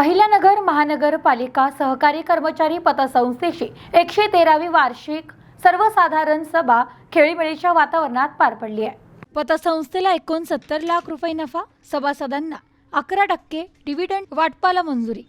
अहिल्यानगर महानगरपालिका सहकारी कर्मचारी पतसंस्थेची एकशे तेरावी वार्षिक सर्वसाधारण सभा खेळीमेळीच्या वातावरणात पार पडली आहे. पतसंस्थेला एकोणसत्तर लाख रुपये नफा सभासदांना अकरा टक्के डिव्हिडंड वाटपाला मंजुरी.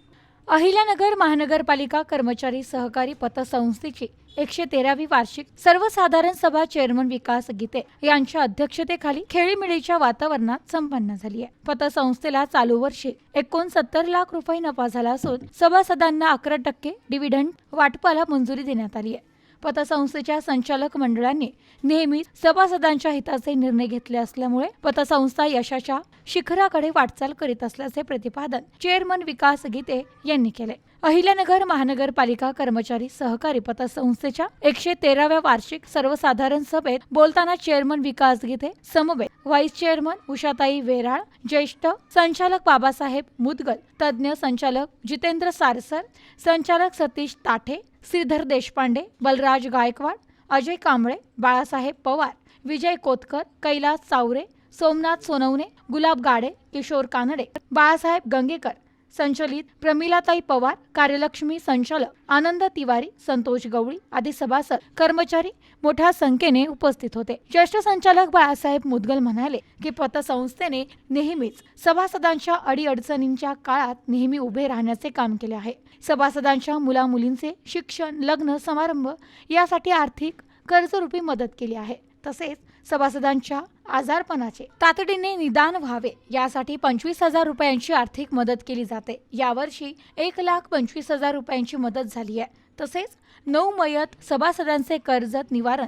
अहिल्यानगर महानगरपालिका कर्मचारी सहकारी पतसंस्थेची एकशे तेरावी वार्षिक सर्वसाधारण सभा चेअरमन विकास गीते यांच्या अध्यक्षतेखाली खेळीमिळीच्या वातावरणात संपन्न झाली आहे. पतसंस्थेला चालू वर्षी एकोणसत्तर लाख रुपये नफा झाला असून सभासदांना अकरा टक्के डिव्हिडंड वाटपाला मंजुरी देण्यात आली आहे. पतसंस्थेच्या संचालक मंडळांनी नेहमीच सभासदांच्या हिताचे निर्णय घेतले असल्यामुळे पतसंस्था यशाच्या शिखराकडे वाटचाल करीत असल्याचे प्रतिपादन चेअरमन विकास गीते यांनी केले. अहिल्यानगर महानगरपालिका कर्मचारी सहकारी पतसंस्थेच्या एकशे तेराव्या वार्षिक सर्वसाधारण सभेत बोलताना चेअरमन विकास गीते समवेत व्हाईस चेअरमन उषाताई वेराळ ज्येष्ठ संचालक बाबासाहेब मुदगल तज्ज्ञ संचालक जितेंद्र सारसर संचालक सतीश ताठे श्रीधर देशपांडे बलराज गायकवाड अजय कांबळे बाळासाहेब पवार विजय कोतकर कैलास चावरे सोमनाथ सोनवणे गुलाब गाडे किशोर कानडे बाळासाहेब गंगेकर संचलित प्रमिलाताई पवार कार्यलक्ष्मी संचालक आनंद तिवारी संतोष गवळी आदी सभासद कर्मचारी मोठ्या संख्येने उपस्थित होते. ज्येष्ठ संचालक बाळासाहेब मुदगल म्हणाले की पतसंस्थेने नेहमीच सभासदांच्या अडीअडचणींच्या काळात नेहमी उभे राहण्याचे काम केले आहे. सभासदांच्या मुलामुलींचे शिक्षण लग्न समारंभ यासाठी आर्थिक कर्जरूपी मदत केली आहे. तसेच सभासदांच्या आजारपणाचे. तातडीने निदान व्हावे यासाठी पंचवीस हजार रुपयांची आर्थिक मदत केली जाते. यावर्षी एक लाख पंचवीस हजार रुपयांची मदत झाली आहे. तसेच नऊ मयत सभासदांचे कर्जत निवारण.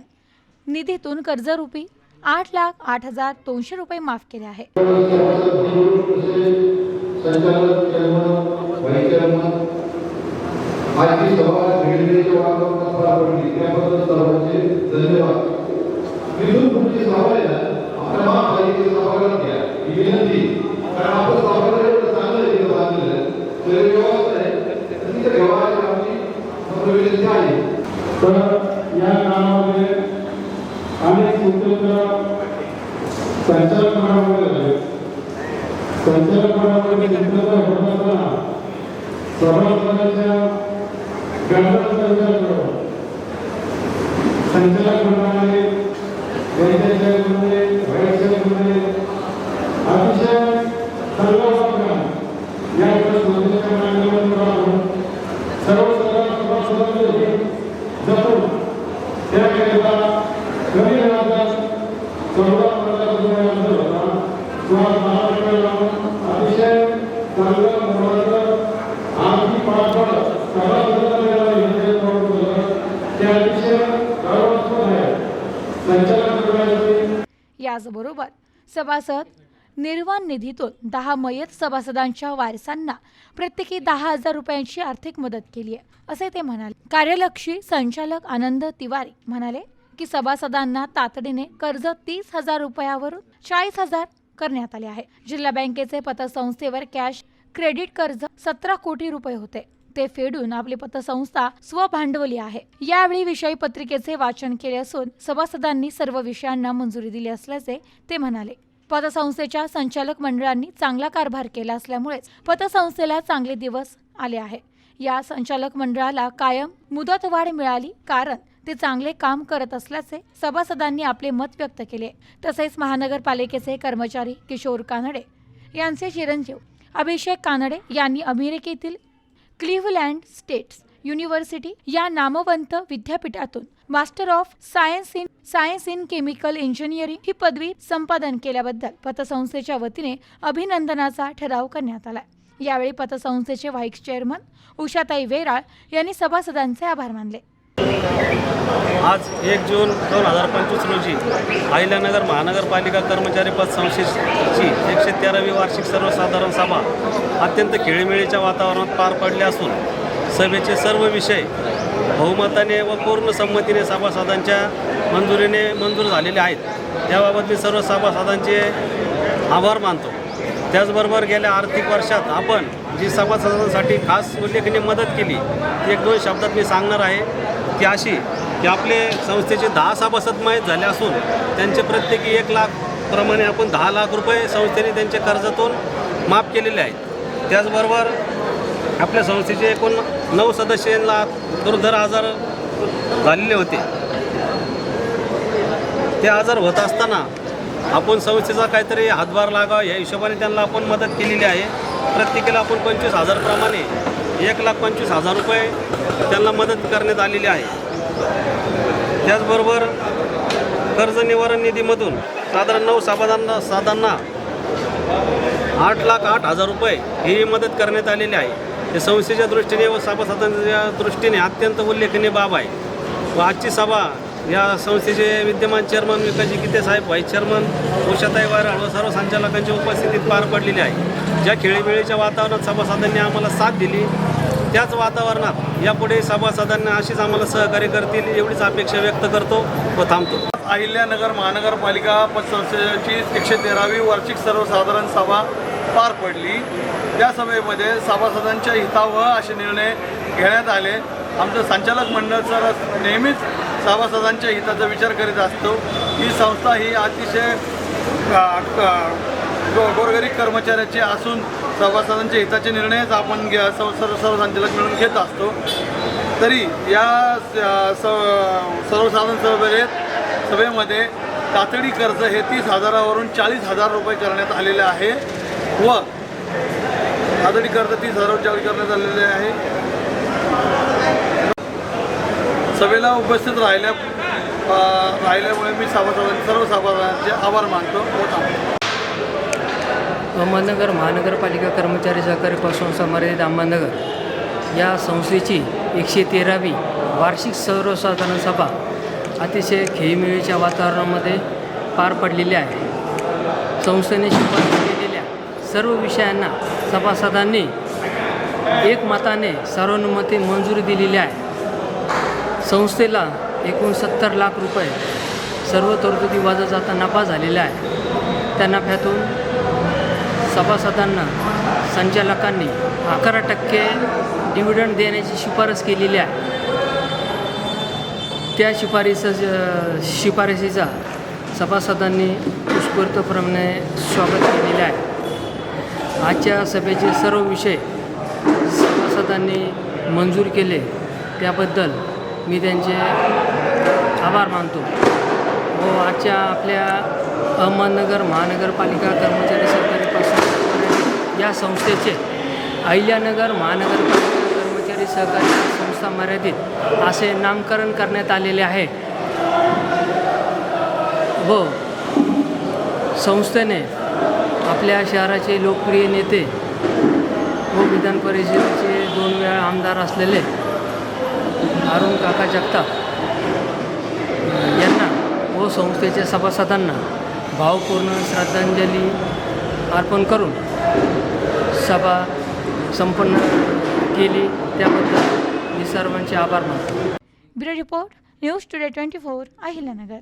निधीतून कर्जरूपी आठ लाख आठ हजार दोनशे रुपये माफ केले आहे संचालक चेअरमन व्हाईस चेअरमन आजची सभा खेळण्याच्या वातावरणात पार पडली त्याबद्दल सर्वांचे धन्यवाद इथून पुढची सभा आहे ना आपल्या महापालिकेची सभागृहात घ्या ही विनंती कारण आपण सभागृह एवढं चांगलं आहे इथं बांधलेलं तर व्यवस्था आहे तर तिथे व्यवहाराची आमची नम्र विनंती आहे तर या कामामध्ये अनेक सूत्र संचालक मंडळामध्ये झाले संचालक मंडळामध्ये नेतृत्व होत असताना सभासदांच्या गणना संचालक मंडळाने वैद्यकीय वैद्यकीय अतिशय सर्वसाधारण या संस्थेच्या माध्यमातून सर्व सभासदांचे जपून त्याकरिता कमी व्याजात चौदा पंधरा रुपये व्याज होता किंवा दहा रुपये लावून अतिशय चांगलं मोलाचं आर्थिक पाठबळ सभासदांना घेतले होतं ते अतिशय गौरवास्पद आहे संचालक त्याचबरोबर सभासद निर्वाण निधीतून दहा मयत सभासदांच्या वारसांना प्रत्येकी दहा हजार रुपयांची आर्थिक मदत केली आहे असे ते म्हणाले. कार्यलक्षी संचालक आनंद तिवारी म्हणाले की सभासदांना तातडीने कर्ज तीस हजार रुपयावरून चाळीस हजार करण्यात आले आहे. जिल्हा बँकेचे पतसंस्थेवर कॅश क्रेडिट कर्ज सतरा कोटी रुपये होते. ते फेडून आपली पतसंस्था स्वभांडवली आहे. यावेळी विषयी पत्रिकेचे वाचन केले असून सभासदांनी सर्व विषयांना मंजुरी दिली असल्याचे ते म्हणाले. पतसंस्थेच्या संचालक मंडळांनी चांगला कारभार केला असल्यामुळेच पतसंस्थेला चांगले दिवस आले आहे. या संचालक मंडळाला कायम मुदतवाढ मिळाली कारण ते चांगले काम करत असल्याचे सभासदांनी आपले मत व्यक्त केले. तसेच महानगरपालिकेचे कर्मचारी किशोर कानडे यांचे चिरंजीव अभिषेक कानडे यांनी अमेरिकेतील क्लिव्हलँड स्टेट्स युनिव्हर्सिटी या नामवंत विद्यापीठातून master of science in science in chemical engineering ही पदवी संपादन केल्याबद्दल पतसंस्थेच्या वतीने अभिनंदनाचा ठराव करण्यात आला यावेळी पतसंस्थेचे व्हाईस चेअरमन उषाताई वेराळ यांनी सभासदांचे आभार मानले. आज एक जून दोन हजार पंचवीस रोजी अहिल्यानगर महानगरपालिका कर्मचारी पद संस्थेची एकशे तेरावी वार्षिक सर्वसाधारण सभा अत्यंत खेळीमेळीच्या वातावरणात पार पडली असून सभेचे सर्व विषय बहुमताने व पूर्ण संमतीने सभासदांच्या मंजुरीने मंजूर झालेले आहेत. त्याबाबत मी सर्व सभासदांचे आभार मानतो. त्याचबरोबर गेल्या आर्थिक वर्षात आपण जी सभासदांसाठी खास उल्लेखनीय मदत केली ती एक दोन शब्दात मी सांगणार आहे. ती अशी की आपले संस्थेचे दहा सभासद माहीत झाले असून त्यांचे प्रत्येकी एक लाख प्रमाणे आपण दहा लाख रुपये संस्थेने त्यांच्या कर्जातून माफ केलेले आहेत. त्याचबरोबर आपल्या संस्थेचे एकूण नऊ सदस्यांना दुर्धर आजार झालेले होते. ते आजार होत असताना आपण संस्थेचा काहीतरी हातभार लागावा या हिशोबाने त्यांना आपण मदत केलेली आहे. प्रत्येकाला आपण पंचवीस हजारप्रमाणे एक लाख पंचवीस हजार रुपये त्यांना मदत करण्यात आलेली आहे. त्याचबरोबर कर्ज निवारण निधीमधून साधारण नऊ सभादांना साधांना आठ लाख आठ हजार रुपये ही मदत करण्यात आलेली आहे. हे संस्थेच्या दृष्टीने व सभासदांच्या दृष्टीने अत्यंत उल्लेखनीय बाब आहे. व आजची सभा या संस्थेचे विद्यमान chairman Vikaji Gite saheb vice chairman Ushatai Wayral व सर्व संचालकांच्या उपस्थितीत पार पडलेली आहे. ज्या खेळीमेळीच्या वातावरणात सभासदांनी आम्हाला साथ दिली त्याच वातावरणात यापुढे सभासदांना अशीच आम्हाला सहकार्य करतील एवढीच अपेक्षा व्यक्त करतो व थांबतो. अहिल्यानगर महानगरपालिका पतसंस्थेची एकशे तेरावी वार्षिक सर्वसाधारण सभा पार पडली. त्या सभेमध्ये सभासदांच्या हितावह असे निर्णय घेण्यात आले. आमचं संचालक मंडळ सर नेहमीच सभासदांच्या हिताचा विचार करीत असतो. ही संस्था ही अतिशय क- गोरगरीब कर्मचाऱ्याची असून सभासदांच्या हिताचे निर्णयच आपण घ्या सर्व सर्व सर्व मिळून घेत असतो. तरी या स- स- सर्वसाधारण सभेत सभेमध्ये तातडी कर्ज हे तीस हजारावरून चाळीस हजार रुपये करण्यात आलेले आहे व तातडी कर्ज तीस हजार चाळीस करण्यात आलेले आहे. सभेला उपस्थित राहिल्या राहिल्यामुळे मी सभासदां सर्व सभासदांचे आभार मानतो. व थांबतो अहमदनगर महानगरपालिका कर्मचारी सहकारी पतसंस्था मर्यादित अहमदनगर या संस्थेची एकशे तेरावी वार्षिक सर्वसाधारण सभा अतिशय खेळीमेळीच्या वातावरणामध्ये पार पडलेली आहे. संस्थेने शिफारस केलेल्या सर्व विषयांना सभासदांनी एकमताने सर्वानुमते मंजुरी दिलेली आहे. संस्थेला एकूण सत्तर लाख रुपये सर्व तरतुदी वजा जाता नफा झालेला आहे. त्या नफ्यातून सभासदांना संचालकांनी अकरा टक्के डिव्हिडंड देण्याची शिफारस केलेली आहे. त्या शिफारस शिफारसीचा सभासदांनी उत्स्फूर्तप्रमाणे स्वागत केलेले आहे. आजच्या सभेचे सर्व विषय सभासदांनी मंजूर केले. त्याबद्दल मी त्यांचे आभार मानतो. व आजच्या आपल्या अहमदनगर महानगरपालिका कर्मचारी सरकारी या संस्थेचे अहिल्यानगर महानगरपालिका कर्मचारी सहकारी संस्था मर्यादित असे नामकरण करण्यात आलेले आहे. व संस्थेने आपल्या शहराचे लोकप्रिय नेते व विधान परिषदेचे दोन वेळा आमदार असलेले अरुण काका जगताप यांना व संस्थेच्या सभासदांना भावपूर्ण श्रद्धांजली अर्पण करून सभा संपन्न केली. त्याबद्दल मी सर्वांचे आभार मानतो. Bureau report news today twenty four Ahilyanagar.